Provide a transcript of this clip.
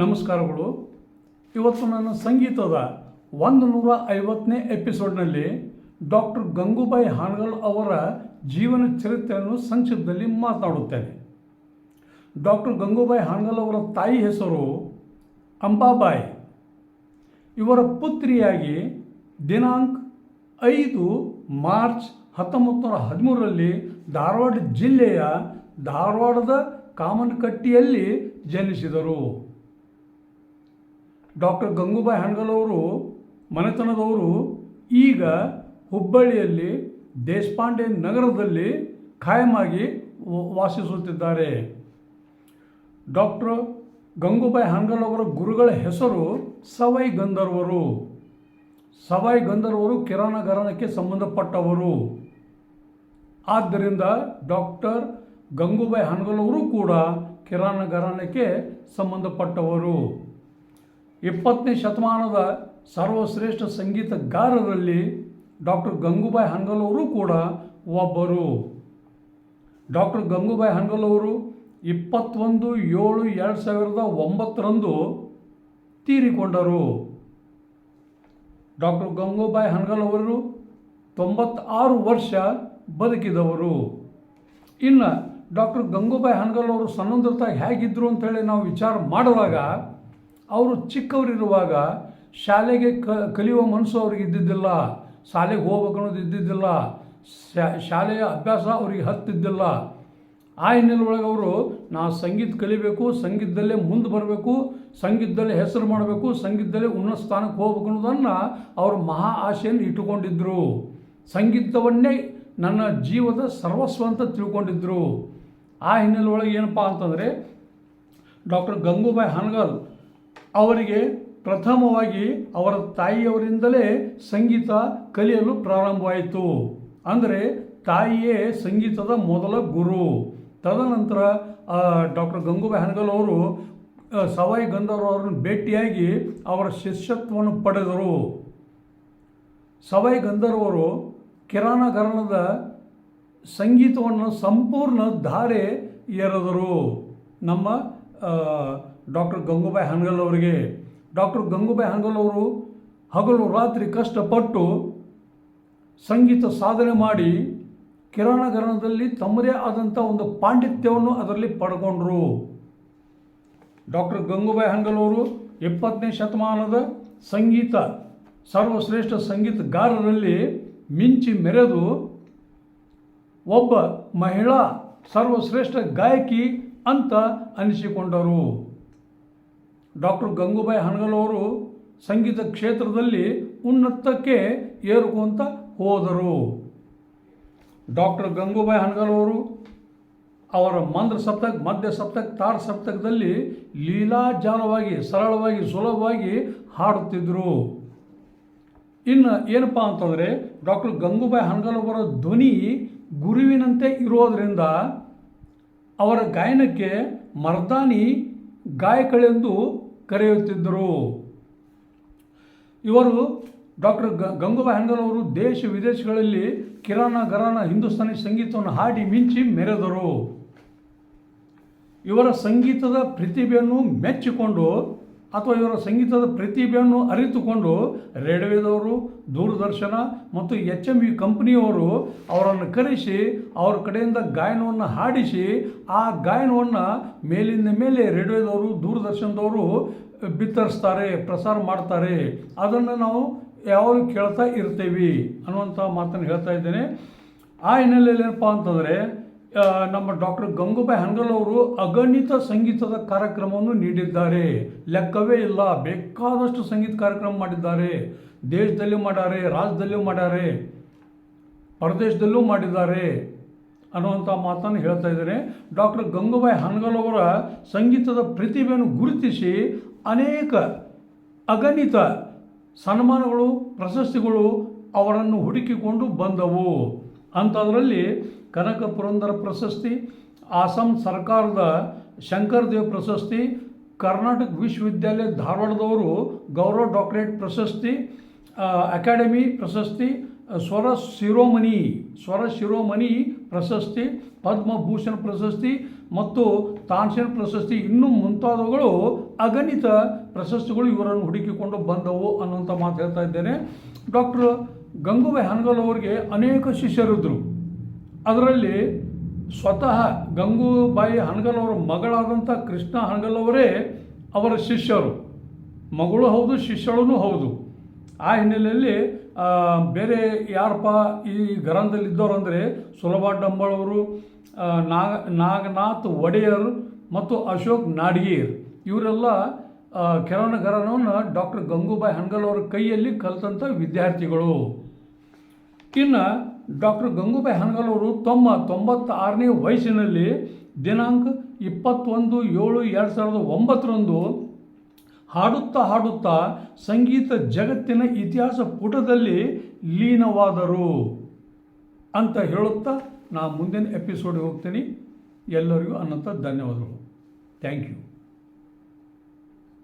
ನಮಸ್ಕಾರಗಳು. ಇವತ್ತು ನಾನು ಸಂಗೀತದ ಒಂದು ನೂರ ಐವತ್ತನೇ ಎಪಿಸೋಡ್ನಲ್ಲಿ ಡಾಕ್ಟರ್ ಗಂಗೂಬಾಯಿ ಹಾನಗಲ್ ಅವರ ಜೀವನ ಚರಿತ್ರೆಯನ್ನು ಸಂಕ್ಷಿಪ್ತದಲ್ಲಿ ಮಾತನಾಡುತ್ತೇನೆ ಡಾಕ್ಟರ್ ಗಂಗೂಬಾಯಿ ಹಾನಗಲ್ ಅವರ ತಾಯಿ ಹೆಸರು ಅಂಬಾಬಾಯಿ. ಇವರ ಪುತ್ರಿಯಾಗಿ ದಿನಾಂಕ ಐದು ಮಾರ್ಚ್ ಹತ್ತೊಂಬತ್ತು ನೂರ ಹದಿಮೂರರಲ್ಲಿ ಧಾರವಾಡ ಜಿಲ್ಲೆಯ ಧಾರವಾಡದ ಕಾಮನಕಟ್ಟಿಯಲ್ಲಿ ಜನಿಸಿದರು. ಡಾಕ್ಟರ್ ಗಂಗೂಬಾಯಿ ಹಣಗಲವರು ಮನೆತನದವರು, ಈಗ ಹುಬ್ಬಳ್ಳಿಯಲ್ಲಿ ದೇಶಪಾಂಡೆ ನಗರದಲ್ಲಿ ಖಾಯಮಾಗಿ ವಾಸಿಸುತ್ತಿದ್ದಾರೆ. ಡಾಕ್ಟರ್ ಗಂಗೂಬಾಯಿ ಹಣಗಲವರ ಗುರುಗಳ ಹೆಸರು ಸವೈ ಗಂಧರ್ವರು. ಸವಾಯಿ ಗಂಧರ್ವರು ಕಿರಾಣ ಘರಾಣಕ್ಕೆ ಸಂಬಂಧಪಟ್ಟವರು. ಆದ್ದರಿಂದ ಡಾಕ್ಟರ್ ಗಂಗೂಬಾಯಿ ಹಣಗಲವರು ಕೂಡ ಕಿರಾಣ ಘರಾಣಕ್ಕೆ ಸಂಬಂಧಪಟ್ಟವರು. ಇಪ್ಪತ್ತನೇ ಶತಮಾನದ ಸರ್ವಶ್ರೇಷ್ಠ ಸಂಗೀತಗಾರರಲ್ಲಿ ಡಾಕ್ಟರ್ ಗಂಗೂಬಾಯಿ ಹಂಗಲವರು ಕೂಡ ಒಬ್ಬರು. ಡಾಕ್ಟರ್ ಗಂಗೂಬಾಯಿ ಹಂಗಲವರು ಇಪ್ಪತ್ತೊಂದು ಏಳು ಎರಡು ಸಾವಿರದ ಒಂಬತ್ತರಂದು ತೀರಿಕೊಂಡರು. ಡಾಕ್ಟರ್ ಗಂಗೂಬಾಯಿ ಹಂಗಲವರು ತೊಂಬತ್ತಾರು ವರ್ಷ ಬದುಕಿದವರು. ಇನ್ನು ಡಾಕ್ಟರ್ ಗಂಗೂಬಾಯಿ ಹನ್ಗಲ್ ಅವರು ಸಣ್ಣಂದಿರ್ತಾಗ ಹೇಗಿದ್ದರು ಅಂತೇಳಿ ನಾವು ವಿಚಾರ ಮಾಡುವಾಗ ಅವರು ಚಿಕ್ಕವರಿರುವಾಗ ಶಾಲೆಗೆ ಕಲಿಯುವ ಮನಸ್ಸು ಅವ್ರಿಗೆ ಇದ್ದಿದ್ದಿಲ್ಲ. ಶಾಲೆಗೆ ಹೋಗ್ಬೇಕು ಅನ್ನೋದು ಇದ್ದಿದ್ದಿಲ್ಲ. ಶಾಲೆಯ ಅಭ್ಯಾಸ ಅವ್ರಿಗೆ ಹತ್ತಿದ್ದಿಲ್ಲ. ಆ ಹಿನ್ನೆಲೆಯೊಳಗೆ ಅವರು, ನಾ ಸಂಗೀತ ಕಲಿಬೇಕು, ಸಂಗೀತದಲ್ಲೇ ಮುಂದೆ ಬರಬೇಕು, ಸಂಗೀತದಲ್ಲೇ ಹೆಸರು ಮಾಡಬೇಕು, ಸಂಗೀತದಲ್ಲೇ ಉನ್ನತ ಸ್ಥಾನಕ್ಕೆ ಹೋಗ್ಬೇಕು ಅನ್ನೋದನ್ನು ಅವರು ಮಹಾ ಆಶೆಯನ್ನು ಇಟ್ಟುಕೊಂಡಿದ್ದರು ಸಂಗೀತವನ್ನೇ ನನ್ನ ಜೀವದ ಸರ್ವಸ್ವ ಅಂತ ತಿಳ್ಕೊಂಡಿದ್ದರು ಆ ಹಿನ್ನೆಲೆ ಒಳಗೆ ಏನಪ್ಪ ಅಂತಂದರೆ, ಡಾಕ್ಟರ್ ಗಂಗೂಬಾಯಿ ಹಾನಗಲ್ ಅವರಿಗೆ ಪ್ರಥಮವಾಗಿ ಅವರ ತಾಯಿಯವರಿಂದಲೇ ಸಂಗೀತ ಕಲಿಯಲು ಪ್ರಾರಂಭವಾಯಿತು. ಅಂದರೆ ತಾಯಿಯೇ ಸಂಗೀತದ ಮೊದಲ ಗುರು. ತದನಂತರ ಡಾಕ್ಟರ್ ಗಂಗೂಬಾಯಿ ಹನಗಲ್ ಅವರು ಸವಾಯಿ ಗಂಧರ್ವ ಅವರನ್ನು ಭೇಟಿಯಾಗಿ ಅವರ ಶಿಷ್ಯತ್ವವನ್ನು ಪಡೆದರು. ಸವಾಯಿ ಗಂಧರ್ವರು ಕಿರಾಣಗರಣದ ಸಂಗೀತವನ್ನು ಸಂಪೂರ್ಣ ಧಾರೆ ಎರೆದರು. ನಮ್ಮ ಡಾಕ್ಟರ್ ಗಂಗೂಬಾಯಿ ಹಾನಗಲ್ ಅವರಿಗೆ. ಡಾಕ್ಟರ್ ಗಂಗೂಬಾಯಿ ಹಾನಗಲ್ ಅವರು ಹಗಲು ರಾತ್ರಿ ಕಷ್ಟಪಟ್ಟು ಸಂಗೀತ ಸಾಧನೆ ಮಾಡಿ ಕಿರಾಣ ಘರಾಣದಲ್ಲಿ ತಮ್ಮದೇ ಆದಂಥ ಒಂದು ಪಾಂಡಿತ್ಯವನ್ನು ಅದರಲ್ಲಿ ಪಡ್ಕೊಂಡ್ರು. ಡಾಕ್ಟರ್ ಗಂಗೂಬಾಯಿ ಹಂಗಲ್ ಅವರು ಇಪ್ಪತ್ತನೇ ಶತಮಾನದ ಸಂಗೀತ, ಸರ್ವಶ್ರೇಷ್ಠ ಸಂಗೀತಗಾರರಲ್ಲಿ ಮಿಂಚಿ ಮೆರೆದು ಒಬ್ಬ ಮಹಿಳಾ ಸರ್ವಶ್ರೇಷ್ಠ ಗಾಯಕಿ ಅಂತ ಅನಿಸಿಕೊಂಡರು. ಡಾಕ್ಟರ್ ಗಂಗೂಬಾಯಿ ಹನಗಲವರು ಸಂಗೀತ ಕ್ಷೇತ್ರದಲ್ಲಿ ಉನ್ನತಕ್ಕೆ ಏರುಕೊಂತ ಹೋದರು. ಡಾಕ್ಟರ್ ಗಂಗೂಬಾಯಿ ಹನಗಲವರು ಅವರು ಮಂದ್ರ ಸಪ್ತಕ್, ಮಧ್ಯ ಸಪ್ತಕ್, ತಾರ್ ಸಪ್ತಕದಲ್ಲಿ ಲೀಲಾಜಾಲವಾಗಿ ಸರಳವಾಗಿ, ಸುಲಭವಾಗಿ ಹಾಡುತ್ತಿದ್ದರು ಇನ್ನು ಏನಪ್ಪ ಅಂತಂದರೆ ಡಾಕ್ಟರ್ ಗಂಗೂಬಾಯಿ ಹನಗಲವರ ಧ್ವನಿ ಗುರುವಿನಂತೆ ಇರೋದರಿಂದ ಅವರ ಗಾಯನಕ್ಕೆ ಮರ್ದಾನಿ ಗಾಯಕಳೆಂದು ಕರೆಯುತ್ತಿದ್ದರು. ಇವರು ಡಾಕ್ಟರ್ ಗ ಗಂಗೂಬಾಯಿ ಅವರು ದೇಶ ವಿದೇಶಗಳಲ್ಲಿ ಕಿರಾಣ ಗರಾನ ಹಿಂದೂಸ್ತಾನಿ ಸಂಗೀತವನ್ನು ಹಾಡಿ ಮಿಂಚಿ ಮೆರೆದರು. ಇವರ ಸಂಗೀತದ ಪ್ರತಿಭೆಯನ್ನು ಮೆಚ್ಚಿಕೊಂಡು ಅಥವಾ ಇವರ ಸಂಗೀತದ ಪ್ರತಿಭೆಯನ್ನು ಅರಿತುಕೊಂಡು ರೇಡಿಯೋದವರು, ದೂರದರ್ಶನ ಮತ್ತು ಎಚ್ ಎಂ ಯು ಕಂಪ್ನಿಯವರು ಅವರನ್ನು ಕರೆಸಿ ಅವರ ಕಡೆಯಿಂದ ಗಾಯನವನ್ನು ಹಾಡಿಸಿ ಆ ಗಾಯನವನ್ನು ಮೇಲಿಂದ ಮೇಲೆ ರೇಡಿಯೋದವರು, ದೂರದರ್ಶನದವರು ಬಿತ್ತರಿಸ್ತಾರೆ, ಪ್ರಸಾರ ಮಾಡ್ತಾರೆ. ಅದನ್ನು ನಾವು ಯಾವಾಗ ಕೇಳ್ತಾ ಇರ್ತೀವಿ ಅನ್ನುವಂಥ ಮಾತನ್ನು ಹೇಳ್ತಾ ಇದ್ದೇನೆ. ಆ ಹಿನ್ನೆಲೆಯಲ್ಲಿ ಏನಪ್ಪ ಅಂತಂದರೆ ನಮ್ಮ ಡಾಕ್ಟರ್ ಗಂಗೂಬಾಯಿ ಹನಗಲ್ ಅವರು ಅಗಣಿತ ಸಂಗೀತದ ಕಾರ್ಯಕ್ರಮವನ್ನು ನೀಡಿದ್ದಾರೆ. ಲೆಕ್ಕವೇ ಇಲ್ಲ, ಬೇಕಾದಷ್ಟು ಸಂಗೀತ ಕಾರ್ಯಕ್ರಮ ಮಾಡಿದ್ದಾರೆ. ದೇಶದಲ್ಲಿಯೂ ಮಾಡ್ಯಾರೆ ರಾಜ್ಯದಲ್ಲೂ ಮಾಡ್ಯಾರೆ ಪರದೇಶದಲ್ಲೂ ಮಾಡಿದ್ದಾರೆ ಅನ್ನುವಂಥ ಮಾತನ್ನು ಹೇಳ್ತಾ ಇದ್ದಾರೆ. ಡಾಕ್ಟರ್ ಗಂಗೂಬಾಯಿ ಹನಗಲ್ ಅವರ ಸಂಗೀತದ ಪ್ರತಿಭೆಯನ್ನು ಗುರುತಿಸಿ ಅನೇಕ ಅಗಣಿತ ಸನ್ಮಾನಗಳು, ಪ್ರಶಸ್ತಿಗಳು ಅವರನ್ನು ಹುಡುಕಿಕೊಂಡು ಬಂದವು. ಅಂಥದ್ರಲ್ಲಿ ಕನಕ ಪುರಂದರ ಪ್ರಶಸ್ತಿ ಆಸಾಂ ಸರ್ಕಾರದ ಶಂಕರ್ ದೇವ್ ಪ್ರಶಸ್ತಿ, ಕರ್ನಾಟಕ ವಿಶ್ವವಿದ್ಯಾಲಯ ಧಾರವಾಡದವರು ಗೌರವ ಡಾಕ್ಟರೇಟ್ ಪ್ರಶಸ್ತಿ ಅಕಾಡೆಮಿ ಪ್ರಶಸ್ತಿ, ಸ್ವರ ಶಿರೋಮಣಿ ಸ್ವರ ಶಿರೋಮಣಿ ಪ್ರಶಸ್ತಿ ಪದ್ಮಭೂಷಣ ಪ್ರಶಸ್ತಿ ಮತ್ತು ತಾನ್ಸೇನ್ ಪ್ರಶಸ್ತಿ. ಇನ್ನೂ ಮುಂತಾದವುಗಳು ಅಗಣಿತ ಪ್ರಶಸ್ತಿಗಳು ಇವರನ್ನು ಹುಡುಕಿಕೊಂಡು ಬಂದವು ಅನ್ನುವಂಥ ಮಾತು ಹೇಳ್ತಾ ಇದ್ದೇನೆ. ಡಾಕ್ಟರ್ ಗಂಗೂಬಾಯಿ ಹಾನಗಲ್ ಅವರಿಗೆ ಅನೇಕ ಶಿಷ್ಯರಿದ್ದರು. ಅದರಲ್ಲಿ ಸ್ವತಃ ಗಂಗೂಬಾಯಿ ಅವರ ಮಗಳಾದಂಥ ಕೃಷ್ಣ ಹನಗಲ್ ಅವರೇ ಶಿಷ್ಯರು. ಮಗಳು ಹೌದು, ಶಿಷ್ಯಳೂ ಹೌದು. ಆ ಹಿನ್ನೆಲೆಯಲ್ಲಿ ಬೇರೆ ಯಾರಪ್ಪ ಈ ಗರಂದಲ್ಲಿದ್ದವರು ಅಂದರೆ ಸುಲಭ ಡಂಬಳವರು ನಾಗ, ನಾಗನಾಥ್ ಒಡೆಯರ್ ಮತ್ತು ಅಶೋಕ್ ನಾಡ್ಗೀರ್ ಇವರೆಲ್ಲ ಕಿರಣ ಗರನವನ್ನು ಡಾಕ್ಟರ್ ಗಂಗೂಬಾಯಿ ಹಣಗಲ್ ಅವರ ಕೈಯಲ್ಲಿ ಕಲಿತಂಥ ವಿದ್ಯಾರ್ಥಿಗಳು. ಇನ್ನು ಡಾಕ್ಟರ್ ಗಂಗೂಬಾಯಿ ಹಾನಗಲ್ ಅವರು ತಮ್ಮ ತೊಂಬತ್ತಾರನೇ ವಯಸ್ಸಿನಲ್ಲಿ ದಿನಾಂಕ ಇಪ್ಪತ್ತೊಂದು ಏಳು ಎರಡು ಸಾವಿರದ ಒಂಬತ್ತರಂದು ಹಾಡುತ್ತಾ ಹಾಡುತ್ತಾ ಸಂಗೀತ ಜಗತ್ತಿನ ಇತಿಹಾಸ ಪುಟದಲ್ಲಿ ಲೀನವಾದರು ಅಂತ ಹೇಳುತ್ತಾ ನಾ ಮುಂದಿನ ಎಪಿಸೋಡ್ಗೆ ಹೋಗ್ತೀನಿ. ಎಲ್ಲರಿಗೂ ಅನಂತ ಧನ್ಯವಾದಗಳು. Thank you